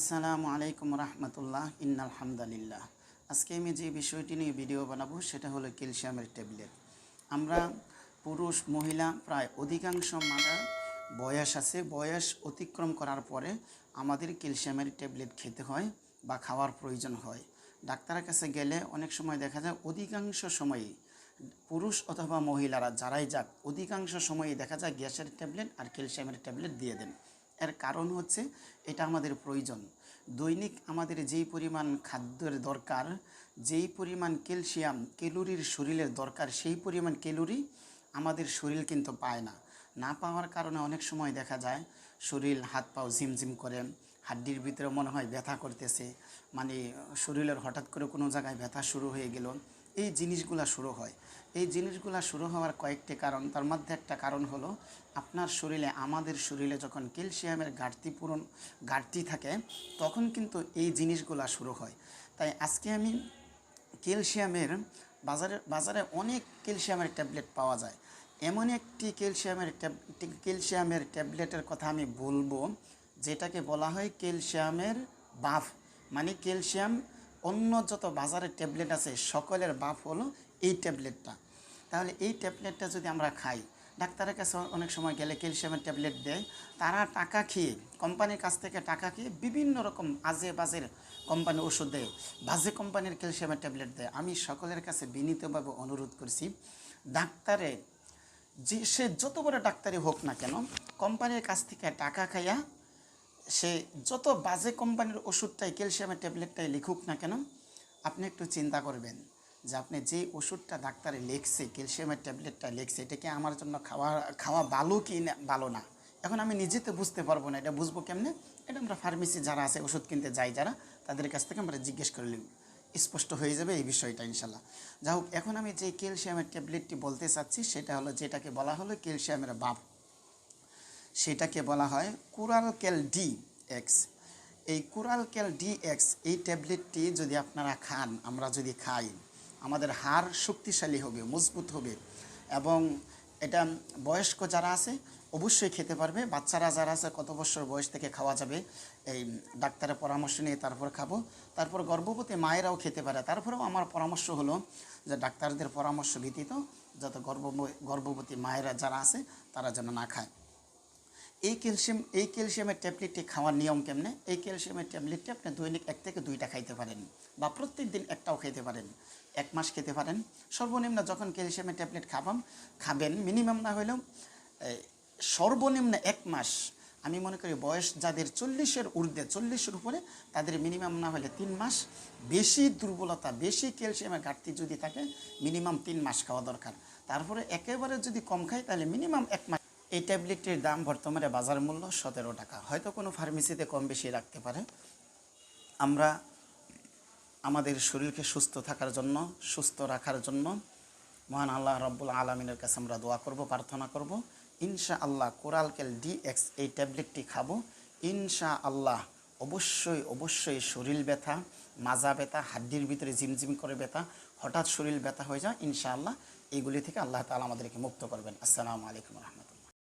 আসসালামু আলাইকুম রহমতুল্লাহ ইন্নালহামদুলিল্লাহ আজকে আমি যে বিষয়টি নিয়ে ভিডিও বানাবো, সেটা হলো ক্যালসিয়ামের ট্যাবলেট। আমরা পুরুষ, মহিলা, প্রায় অধিকাংশ মাদার বয়স আছে। বয়স অতিক্রম করার পরে আমাদের ক্যালসিয়ামের ট্যাবলেট খেতে হয় বা খাওয়ার প্রয়োজন হয়। ডাক্তারের কাছে গেলে অনেক সময় দেখা যায়, অধিকাংশ সময়ই পুরুষ অথবা মহিলারা, যারাই যাক, অধিকাংশ সময়ই দেখা যায় গ্যাসের ট্যাবলেট আর ক্যালসিয়ামের ট্যাবলেট দিয়ে দেন। এর কারণ হচ্ছে এটা আমাদের প্রয়োজন। দৈনিক আমাদের যেই পরিমাণ খাদ্যের দরকার, যেই পরিমাণ ক্যালসিয়াম, ক্যালোরির শরীরের দরকার, সেই পরিমাণ ক্যালোরি আমাদের শরীর কিন্তু পায় না। না পাওয়ার কারণে অনেক সময় দেখা যায় শরীর হাত পাও ঝিমঝিম করে, হাড্ডির ভিতরে মনে হয় ব্যথা করতেছে মানে শরীরের হঠাৎ করে কোনো জায়গায় ব্যথা শুরু হয়ে গেল এই জিনিসগুলা শুরু হয়। এই জিনিসগুলা শুরু হওয়ার কয়েকটি কারণ, তার মধ্যে একটা কারণ হলো আপনার শরীরে, আমাদের শরীরে যখন ক্যালসিয়ামের ঘাটতি পূরণ, ঘাটতি থাকে, তখন কিন্তু এই জিনিসগুলা শুরু হয়। তাই আজকে আমি ক্যালসিয়ামের বাজারে বাজারে অনেক ক্যালসিয়ামের ট্যাবলেট পাওয়া যায়। এমন একটি ক্যালসিয়ামের ক্যালসিয়ামের ট্যাবলেটের কথা আমি বলব, যেটাকে বলা হয় ক্যালসিয়ামের বাফ মানে ক্যালসিয়াম অন্য যত বাজারে ট্যাবলেট আছে, সকলের বাফ হলো এই ট্যাবলেটটা। তাহলে এই ট্যাবলেটটা যদি আমরা খাই, ডাক্তারের কাছে অনেক সময় গেলে ক্যালসিয়ামের ট্যাবলেট দেয়, তারা টাকা খেয়ে, কোম্পানির কাছ থেকে টাকা খেয়ে বিভিন্ন রকম আজে বাজের কোম্পানি ওষুধ দেয়, বাজে কোম্পানির ক্যালসিয়ামের ট্যাবলেট দেয়। আমি সকলের কাছে বিনীতভাবে অনুরোধ করছি, ডাক্তারে যে, সে যত বড় ডাক্তারই হোক না কেন, কোম্পানির কাছ থেকে টাকা খাইয়া সে যত বাজে কোম্পানির ওষুধটাই, ক্যালসিয়ামের ট্যাবলেটটাই লিখুক না কেন, আপনি একটু চিন্তা করবেন যে আপনি যে ওষুধটা ডাক্তারে লিখছে, ক্যালসিয়ামের ট্যাবলেটটা লিখছে, এটা কি আমার জন্য খাওয়া খাওয়া ভালো কি না, ভালো না? এখন আমি নিজে তো বুঝতে পারব না, এটা বুঝব কেমনে? এটা আমরা ফার্মেসি যারা আছে, ওষুধ কিনতে যাই যারা, তাদের কাছ থেকে আমরা জিজ্ঞেস করলে স্পষ্ট হয়ে যাবে এই বিষয়টা ইনশাল্লাহ যা হোক, এখন আমি যে ক্যালসিয়ামের ট্যাবলেটটি বলতে চাচ্ছি, সেটা হলো যেটাকে বলা হলো ক্যালসিয়ামের বাপ। সেটাকে বলা হয় কুরালকেল ডি এক্স। এই কুরালকেল ডি এক্স এই ট্যাবলেটটি যদি আপনারা খান, আমরা যদি খাই, আমাদের হাড় শক্তিশালী হবে, মজবুত হবে এবং এটা বয়স্ক যারা আছে অবশ্যই খেতে পারবে। বাচ্চারা যারা আছে, কত বছর বয়স থেকে খাওয়া যাবে, এই ডাক্তারের পরামর্শ নিয়ে তারপর খাব। তারপর গর্ভবতী মায়েরাও খেতে পারে। তারপরেও আমার পরামর্শ হলো যে ডাক্তারদের পরামর্শ ভিত্তিত যত গর্ভ গর্ভবতী মায়েরা যারা আছে, তারা যেন না খায়। এই ক্যালসিয়াম, এই ক্যালসিয়ামের ট্যাবলেটটি খাওয়ার নিয়ম কেমনে? এই ক্যালসিয়ামের ট্যাবলেটটি আপনি দৈনিক এক থেকে দুইটা খাইতে পারেন বা প্রত্যেক দিন একটাও খেতে পারেন। এক মাস খেতে পারেন। সর্বনিম্ন যখন ক্যালসিয়ামের ট্যাবলেট খাবাম, খাবেন, মিনিমাম না হলেও সর্বনিম্ন এক মাস। আমি মনে করি বয়স যাদের চল্লিশের ঊর্ধ্বে, চল্লিশের উপরে, তাদের মিনিমাম না হলে তিন মাস। বেশি দুর্বলতা, বেশি ক্যালসিয়ামের ঘাটতি যদি থাকে, মিনিমাম তিন মাস খাওয়া দরকার। তারপরে একেবারে যদি কম খাই, তাহলে মিনিমাম এক মাস এই ট্যাবলেটটির দাম বর্তমানে বাজার মূল্য সতেরো টাকা। হয়তো কোনো ফার্মেসিতে কম বেশি রাখতে পারে। আমরা আমাদের শরীরকে সুস্থ থাকার জন্য, সুস্থ রাখার জন্য মহান আল্লাহ রব্বুল আলমিনের কাছে আমরা দোয়া করব, প্রার্থনা করব। ইনশা আল্লাহ কোরালকেল ডিএক্স এই ট্যাবলেটটি খাব। ইনশা আল্লাহ অবশ্যই অবশ্যই শরীর ব্যথা, মাজা ব্যথা, হাড্ডির ভিতরে ঝিমঝিম করে ব্যথা, হঠাৎ শরীর ব্যথা হয়ে যায় ইনশা আল্লাহ এইগুলি থেকে আল্লাহ তালা আমাদেরকে মুক্ত করবেন। আসসালামু আলাইকুম রহমতুল্লাহ।